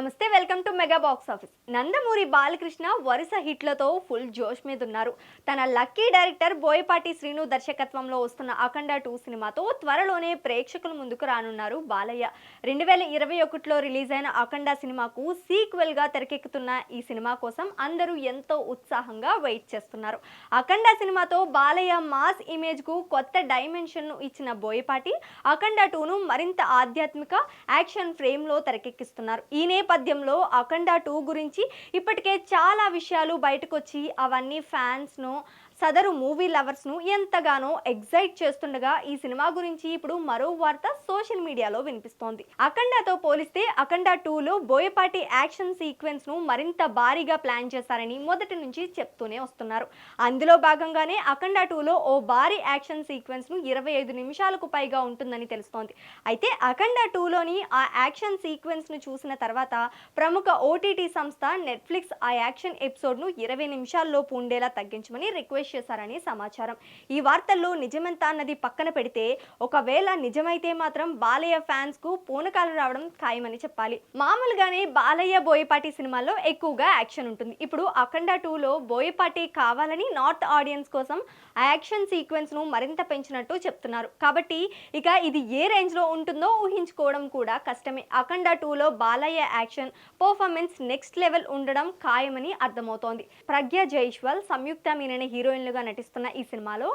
నమస్తే welcome to mega box office. Nandamuri Balakrishna వరుస హిట్లతో ఫుల్ జోష్ మీద ఉన్నారు తన లక్కీ డైరెక్టర్ బోయపాటి శ్రీను దర్శకత్వంలో వస్తున్న అఖండ టూ సినిమాతో త్వరలోనే ప్రేక్షకుల ముందుకు రానున్నారు బాలయ్య. రెండు వేల ఇరవై ఒకటిలో రిలీజ్ అయిన అఖండ సినిమాకు సీక్వెల్గా తెరకెక్కుతున్న ఈ సినిమా కోసం అందరూ ఎంతో ఉత్సాహంగా వెయిట్ చేస్తున్నారు. అఖండ సినిమాతో బాలయ్య మాస్ ఇమేజ్కు కొత్త డైమెన్షన్ను ఇచ్చిన బోయపాటి అఖండ టూను మరింత ఆధ్యాత్మిక యాక్షన్ ఫ్రేమ్లో తెరకెక్కిస్తున్నారు. ఈ నేపథ్యంలో అఖండ టూ గురించి ఇప్పటికే చాలా విషయాలు బయటకు వచ్చి అవన్నీ ఫ్యాన్స్ను సదరు మూవీ లవర్స్ను ఎంతగానో ఎగ్జైట్ చేస్తుండగా ఈ సినిమా గురించి ఇప్పుడు మరో వార్త సోషల్ మీడియాలో వినిపిస్తోంది. అఖండతో పోలిస్తే అఖండ టూలో బోయపాటి యాక్షన్ సీక్వెన్స్ను మరింత భారీగా ప్లాన్ చేశారని మొదటి నుంచి చెప్తూనే వస్తున్నారు. అందులో భాగంగానే అఖండ టూలో ఓ భారీ యాక్షన్ సీక్వెన్స్ను ఇరవై ఐదు నిమిషాలకు పైగా ఉంటుందని తెలుస్తోంది. అయితే అఖండ టూలోని ఆ యాక్షన్ సీక్వెన్స్ను చూసిన తర్వాత ప్రముఖ ఓటీటీ సంస్థ నెట్ఫ్లిక్స్ ఆ యాక్షన్ ఎపిసోడ్ను ఇరవై నిమిషాల్లోపు ఉండేలా తగ్గించమని రిక్వెస్ట్ చేశారని సమాచారం. ఈ వార్తల్లో నిజమెంత అన్నది పక్కన పెడితే ఒకవేళ నిజమైతే మాత్రం బాలయ్య ఫ్యాన్స్కు పూనకాలు రావడం ఖాయమని చెప్పాలి. మామూలుగానే బాలయ్య బోయపాటి సినిమాల్లో ఎక్కువగా యాక్షన్ ఉంటుంది. ఇప్పుడు అఖండ టూలో బోయపాటి కావాలని నార్త్ ఆడియన్స్ కోసం ఆ యాక్షన్ సీక్వెన్స్ను మరింత పెంచినట్టు చెప్తున్నారు. కాబట్టి ఇక ఇది ఏ రేంజ్లో ఉంటుందో ఊహించుకోవడం కూడా కష్టమే. అఖండ టూలో Balayya action performance next level ఉండడం ఖాయమని అర్థమవుతోంది. ప్రజ్ఞ జైష్వాల్ సంయుక్త మీనని హీరోయిన్లుగా నటిస్తున్న ఈ సినిమాలో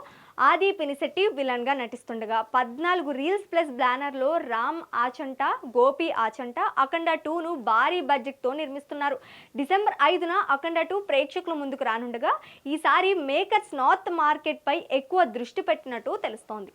ఆది పినిశెట్టి విలన్గా నటిస్తుండగా పద్నాలుగు రీల్స్ ప్లస్ బ్లానర్లో రామ్ ఆచంట గోపి ఆచంట అఖండ టూను భారీ బడ్జెట్తో నిర్మిస్తున్నారు. డిసెంబర్ ఐదున అఖండ టూ ప్రేక్షకుల ముందుకు రానుండగా ఈసారి మేకర్స్ నార్త్ మార్కెట్ పై ఎక్కువ దృష్టి పెట్టినట్టు తెలుస్తోంది.